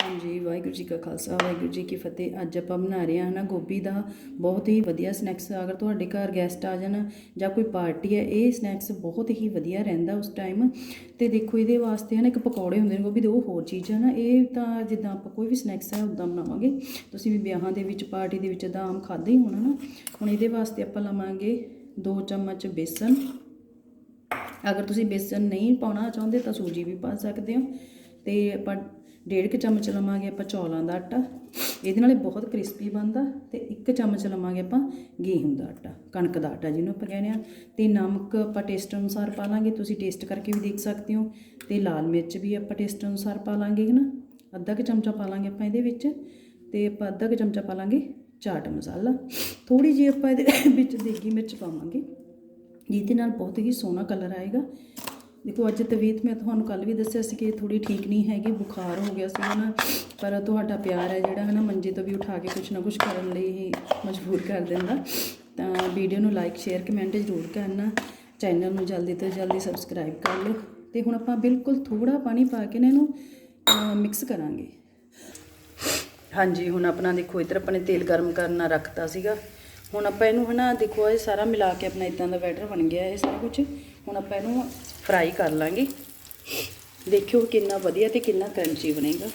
ਹਾਂਜੀ, ਵਾਹਿਗੁਰੂ ਜੀ ਕਾ ਖਾਲਸਾ, ਵਾਹਿਗੁਰੂ ਜੀ ਕੀ ਫਤਿਹ। ਅੱਜ ਆਪਾਂ ਬਣਾ ਰਹੇ ਹਾਂ ਨਾ ਗੋਭੀ ਦਾ ਬਹੁਤ ਹੀ ਵਧੀਆ ਸਨੈਕਸ ਅਗਰ ਤੁਹਾਡੇ ਘਰ ਗੈਸਟ ਆ ਜਾਣ ਜਾਂ ਕੋਈ ਪਾਰਟੀ ਹੈ, ਇਹ ਸਨੈਕਸ ਬਹੁਤ ਹੀ ਵਧੀਆ ਰਹਿੰਦਾ ਉਸ ਟਾਈਮ ਤੇ ਦੇਖੋ, ਇਹਦੇ ਵਾਸਤੇ ਹਨ ਇੱਕ ਪਕੌੜੇ ਹੁੰਦੇ ਨੇ ਗੋਭੀ ਦੇ, ਉਹ ਹੋਰ ਚੀਜ਼ ਹੈ ਨਾ, ਇਹ ਤਾਂ ਜਿੱਦਾਂ ਆਪਾਂ ਕੋਈ ਵੀ ਸਨੈਕਸ ਹੈ ਉਦਾਂ ਬਣਾਵਾਂਗੇ। ਤੁਸੀਂ ਵੀ ਵਿਆਹਾਂ ਦੇ ਵਿੱਚ ਪਾਰਟੀ ਦੇ ਵਿੱਚ ਤਾਂ ਆਮ ਖਾਦੇ ਹੀ ਹੋਣਾ ਨਾ ਹੁਣ ਇਹਦੇ ਵਾਸਤੇ ਆਪਾਂ ਲਵਾਂਗੇ 2 ਚਮਚ ਬੇਸਨ। ਅਗਰ ਤੁਸੀਂ ਬੇਸਨ ਨਹੀਂ ਪਾਉਣਾ ਚਾਹੁੰਦੇ ਤਾਂ ਸੂਜੀ ਵੀ ਪਾ ਸਕਦੇ ਹੋ। ਤੇ ਆਪਾਂ ਡੇਢ ਕੁ ਚਮਚ ਲਵਾਂਗੇ ਆਪਾਂ ਚੌਲਾਂ ਦਾ ਆਟਾ। ਇਹਦੇ ਨਾਲ ਇਹ ਬਹੁਤ ਕ੍ਰਿਸਪੀ ਬਣਦਾ ਤੇ ਇੱਕ ਚਮਚ ਲਵਾਂਗੇ ਆਪਾਂ ਗੇਹੂੰ ਦਾ ਆਟਾ, ਕਣਕ ਦਾ ਆਟਾ ਜਿਹਨੂੰ ਆਪਾਂ ਕਹਿੰਦੇ ਆ ਤੇ ਨਮਕ ਆਪਾਂ ਟੇਸਟ ਅਨੁਸਾਰ ਪਾ ਲਾਂਗੇ, ਤੁਸੀਂ ਟੇਸਟ ਕਰਕੇ ਵੀ ਦੇਖ ਸਕਦੇ ਹੋ। ਤੇ ਲਾਲ ਮਿਰਚ ਵੀ ਆਪਾਂ ਟੇਸਟ ਅਨੁਸਾਰ ਪਾ ਲਾਂਗੇ ਹੈ ਨਾ ਅੱਧਾ ਕੁ ਚਮਚਾ ਪਾ ਲਾਂਗੇ ਆਪਾਂ ਇਹਦੇ ਵਿੱਚ ਤੇ ਆਪਾਂ ਅੱਧਾ ਕੁ ਚਮਚਾ ਪਾ ਲਾਂਗੇ ਚਾਟ ਮਸਾਲਾ। ਥੋੜੀ ਜਿਹੀ ਆਪਾਂ ਇਹਦੇ ਵਿੱਚ ਦੇਗੀ ਮਿਰਚ ਪਾਵਾਂਗੇ। ਜਿਹਦੇ ਨਾਲ ਬਹੁਤ ਹੀ ਸੋਹਣਾ ਕਲਰ ਆਏਗਾ। ਦੇਖੋ, ਅੱਜ ਤਬੀਅਤ ਮੈਂ ਤੁਹਾਨੂੰ ਕੱਲ ਵੀ ਦੱਸਿਆ ਸੀ ਕਿ ਥੋੜੀ ਠੀਕ ਨਹੀਂ ਹੈਗੀ, ਬੁਖਾਰ ਹੋ ਗਿਆ ਸੀ ਨਾ ਪਰ ਤੁਹਾਡਾ ਪਿਆਰ ਹੈ ਜਿਹੜਾ ਹੈ ਨਾ ਮੰਜੇ ਤੋਂ ਵੀ ਉਠਾ ਕੇ ਕੁਝ ਨਾ ਕੁਝ ਕਰਨ ਲਈ ਹੀ ਮਜਬੂਰ ਕਰ ਦਿੰਦਾ। ਤਾਂ ਵੀਡੀਓ ਨੂੰ ਲਾਈਕ ਸ਼ੇਅਰ ਕਮੈਂਟ ਜ਼ਰੂਰ ਕਰਨਾ ਚੈਨਲ ਨੂੰ ਜਲਦੀ ਤੋਂ ਜਲਦੀ ਸਬਸਕ੍ਰਾਈਬ ਕਰ ਲਓ। ਤੇ ਹੁਣ ਆਪਾਂ ਬਿਲਕੁਲ ਥੋੜਾ ਪਾਣੀ ਪਾ ਕੇ ਨਾ ਇਹਨੂੰ ਮਿਕਸ ਕਰਾਂਗੇ। ਹਾਂਜੀ, ਹੁਣ ਆਪਣਾ ਦੇਖੋ, ਇੱਧਰ ਆਪਾਂ ਨੇ ਤੇਲ ਗਰਮ ਕਰਨਾ ਰੱਖਤਾ ਸੀਗਾ। ਹੁਣ ਆਪਾਂ ਇਹਨੂੰ ਹਨਾ, ਦੇਖੋ, ਇਹ ਸਾਰਾ ਮਿਲਾ ਕੇ ਆਪਣਾ ਇਦਾਂ ਦਾ ਬੈਟਰ ਬਣ ਗਿਆ, ਇਹ ਸਾਰਾ ਕੁਝ ਹੁਣ ਆਪਾਂ ਇਹਨੂੰ ਫਰਾਈ ਕਰ ਲਾਂਗੇ। ਦੇਖਿਓ ਕਿੰਨਾ ਵਧੀਆ ਤੇ ਕਿੰਨਾ ਕਰੰਚੀ ਬਣੇਗਾ।